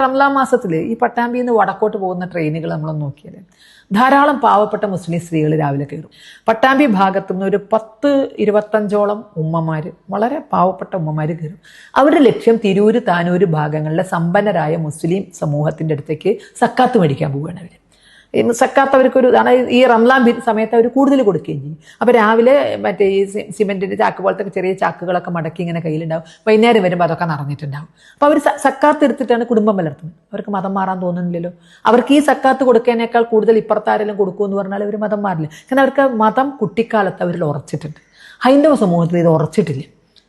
റംലാൻ മാസത്തിൽ ഈ പട്ടാമ്പിയിൽ നിന്ന് വടക്കോട്ട് പോകുന്ന ട്രെയിനുകൾ നമ്മൾ നോക്കിയാൽ ധാരാളം പാവപ്പെട്ട മുസ്ലിം സ്ത്രീകൾ രാവിലെ കയറും. പട്ടാമ്പി ഭാഗത്തു നിന്ന് ഒരു പത്ത് ഇരുപത്തഞ്ചോളം ഉമ്മമാർ വളരെ പാവപ്പെട്ട ഉമ്മമാർ കയറും. അവരുടെ ലക്ഷ്യം തിരൂര് താനൂര് ഭാഗങ്ങളിലെ സമ്പന്നരായ മുസ്ലിം സമൂഹത്തിന്റെ അടുത്തേക്ക് സക്കാത്ത് മേടിക്കാൻ പോവുകയാണ് അവർ സക്കാത്ത് അവർക്കൊരു ഇതാണ് ഈ റംലാം സമയത്ത് അവർ കൂടുതൽ കൊടുക്കുകയും ചെയ്യും. അപ്പോൾ രാവിലെ മറ്റേ ഈ സിമെന്റിന്റെ ചാക്ക് പോലത്തെ ചെറിയ ചാക്കുകളൊക്കെ മടക്കി ഇങ്ങനെ കയ്യിലുണ്ടാവും. വൈകുന്നേരം വരുമ്പോൾ അതൊക്കെ നടന്നിട്ടുണ്ടാവും അപ്പോൾ അവർ സക്കാത്ത് എടുത്തിട്ടാണ് കുടുംബം വളർത്തുന്നത് അവർക്ക് മതം മാറാൻ തോന്നുന്നില്ലല്ലോ. അവർക്ക് ഈ സക്കാത്ത് കൊടുക്കുന്നതിനേക്കാൾ കൂടുതൽ ഇപ്പുറത്താരെങ്കിലും കൊടുക്കുമെന്ന് പറഞ്ഞാൽ അവർ മതം മാറില്ല. കാരണം അവർക്ക് മതം കുട്ടിക്കാലത്ത് അവരിൽ ഉറച്ചിട്ടുണ്ട്. ഹൈന്ദവ സമൂഹത്തിൽ ഇത് ഉറച്ചിട്ടില്ല.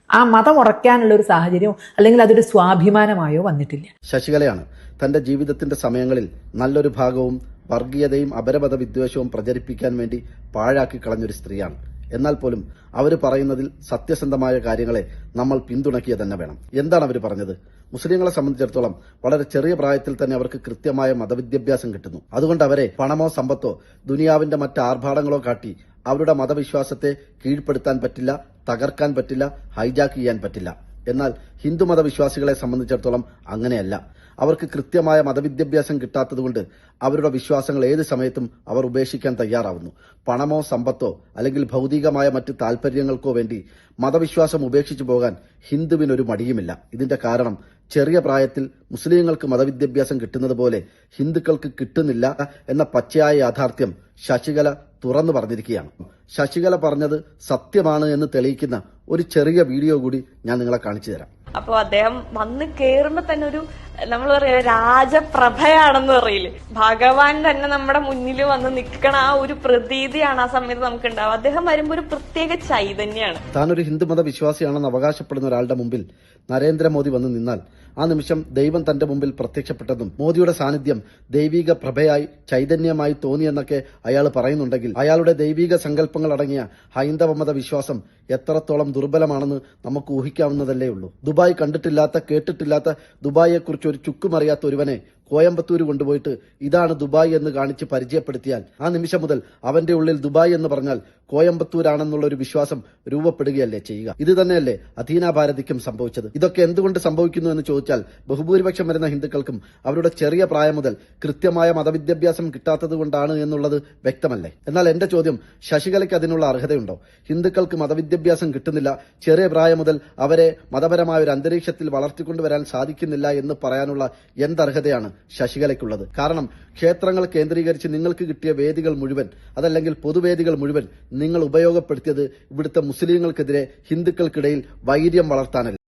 ആ മതം ഉറയ്ക്കാനുള്ള ഒരു സാഹചര്യം അല്ലെങ്കിൽ അതൊരു സ്വാഭിമാനമായോ വന്നിട്ടില്ല. ശശികലയാണ് തന്റെ ജീവിതത്തിന്റെ സമയങ്ങളിൽ നല്ലൊരു ഭാഗവും വർഗീയതയും അപരമത വിദ്വേഷവും പ്രചരിപ്പിക്കാൻ വേണ്ടി പാഴാക്കി കളഞ്ഞൊരു സ്ത്രീയാണ്. എന്നാൽ പോലും അവർ പറയുന്നതിൽ സത്യസന്ധമായ കാര്യങ്ങളെ നമ്മൾ പിന്തുണയ്ക്കുക തന്നെ വേണം. എന്താണ് അവർ പറഞ്ഞത്? മുസ്ലിങ്ങളെ സംബന്ധിച്ചിടത്തോളം വളരെ ചെറിയ പ്രായത്തിൽ തന്നെ അവർക്ക് കൃത്യമായ മതവിദ്യാഭ്യാസം കിട്ടുന്നു. അതുകൊണ്ട് അവരെ പണമോ സമ്പത്തോ ദുനിയാവിന്റെ മറ്റ് ആർഭാടങ്ങളോ കാട്ടി അവരുടെ മതവിശ്വാസത്തെ കീഴ്പ്പെടുത്താൻ പറ്റില്ല തകർക്കാൻ പറ്റില്ല ഹൈജാക്ക് ചെയ്യാൻ പറ്റില്ല. എന്നാൽ ഹിന്ദുമത വിശ്വാസികളെ സംബന്ധിച്ചിടത്തോളം അങ്ങനെയല്ല. അവർക്ക് കൃത്യമായ മതവിദ്യാഭ്യാസം കിട്ടാത്തതുകൊണ്ട് അവരുടെ വിശ്വാസങ്ങൾ ഏത് സമയത്തും അവർ ഉപേക്ഷിക്കാൻ തയ്യാറാവുന്നു. പണമോ സമ്പത്തോ അല്ലെങ്കിൽ ഭൗതികമായ മറ്റ് താൽപര്യങ്ങൾക്കോ വേണ്ടി മതവിശ്വാസം ഉപേക്ഷിച്ചു പോകാൻ ഹിന്ദുവിനൊരു മടിയുമില്ല. ഇതിന്റെ കാരണം ചെറിയ പ്രായത്തിൽ മുസ്ലിങ്ങൾക്ക് മതവിദ്യാഭ്യാസം കിട്ടുന്നതുപോലെ ഹിന്ദുക്കൾക്ക് കിട്ടുന്നില്ല എന്ന പച്ചയായ യാഥാർത്ഥ്യം ശശികല തുറന്നു പറഞ്ഞിരിക്കുകയാണ്. ശശികല പറഞ്ഞത് സത്യമാണ് എന്ന് തെളിയിക്കുന്ന ഒരു ചെറിയ വീഡിയോ കൂടി ഞാൻ നിങ്ങളെ കാണിച്ചു തരാം. അപ്പൊ അദ്ദേഹം വന്ന് കേറുമ്പോ തന്നെ ഒരു നമ്മൾ പറയാ രാജപ്രഭയാണെന്ന് പറയില്ലേ? ഭഗവാൻ തന്നെ നമ്മുടെ മുന്നിൽ വന്ന് നിൽക്കണ ആ ഒരു പ്രതീതിയാണ് ആ സമയത്ത് നമുക്ക് ഉണ്ടാവുക അദ്ദേഹം വരുമ്പോ ഒരു പ്രത്യേക ചൈതന്യാണ്. താനൊരു ഹിന്ദുമത വിശ്വാസിയാണെന്ന് അവകാശപ്പെടുന്ന ഒരാളുടെ മുമ്പിൽ നരേന്ദ്രമോദി വന്ന് നിന്നാൽ ആ നിമിഷം ദൈവം തന്റെ മുമ്പിൽ പ്രത്യക്ഷപ്പെട്ടതും മോദിയുടെ സാന്നിധ്യം ദൈവിക പ്രഭയായി ചൈതന്യമായി തോന്നിയെന്നൊക്കെ അയാൾ പറയുന്നുണ്ടെങ്കിൽ അയാളുടെ ദൈവിക സങ്കല്പങ്ങൾ അടങ്ങിയ ഹൈന്ദവ മത വിശ്വാസം എത്രത്തോളം ദുർബലമാണെന്ന് നമുക്ക് ഊഹിക്കാവുന്നതല്ലേ ഉള്ളൂ. ദുബായ് കണ്ടിട്ടില്ലാത്ത കേട്ടിട്ടില്ലാത്ത ദുബായിയെക്കുറിച്ച് ഒരു ചുക്കുമറിയാത്ത ഒരുവനെ കോയമ്പത്തൂർ കൊണ്ടുപോയിട്ട് ഇതാണ് ദുബായ് എന്ന് കാണിച്ച് പരിചയപ്പെടുത്തിയാൽ ആ നിമിഷം മുതൽ അവന്റെ ഉള്ളിൽ ദുബായ് എന്ന് പറഞ്ഞാൽ കോയമ്പത്തൂരാണെന്നുള്ള ഒരു വിശ്വാസം രൂപപ്പെടുകയല്ലേ ചെയ്യുക. ഇത് തന്നെയല്ലേ അധീന ഭാരതിക്കും സംഭവിച്ചത്. ഇതൊക്കെ എന്തുകൊണ്ട് സംഭവിക്കുന്നു എന്ന് ചോദിച്ചാൽ ബഹുഭൂരിപക്ഷം വരുന്ന ഹിന്ദുക്കൾക്കും അവരുടെ ചെറിയ പ്രായം മുതൽ കൃത്യമായ മതവിദ്യാഭ്യാസം കിട്ടാത്തത് കൊണ്ടാണ് എന്നുള്ളത് വ്യക്തമല്ലേ? എന്നാൽ എന്റെ ചോദ്യം ശശികലയ്ക്ക് അതിനുള്ള അർഹതയുണ്ടോ? ഹിന്ദുക്കൾക്ക് മതവിദ്യാഭ്യാസം കിട്ടുന്നില്ല. ചെറിയ പ്രായം മുതൽ അവരെ മതപരമായ ഒരു അന്തരീക്ഷത്തിൽ വളർത്തിക്കൊണ്ടുവരാൻ സാധിക്കുന്നില്ല എന്ന് പറയാനുള്ള എന്തർഹതയാണ് ശശികലയ്ക്കുള്ളത്. കാരണം ക്ഷേത്രങ്ങൾ കേന്ദ്രീകരിച്ച് നിങ്ങൾക്ക് കിട്ടിയ വേദികൾ മുഴുവൻ അതല്ലെങ്കിൽ പൊതുവേദികൾ മുഴുവൻ നിങ്ങൾ ഉപയോഗപ്പെടുത്തിയത് ഇവിടുത്തെ മുസ്ലിങ്ങൾക്കെതിരെ ഹിന്ദുക്കൾക്കിടയിൽ വൈര്യം വളർത്താനല്ല.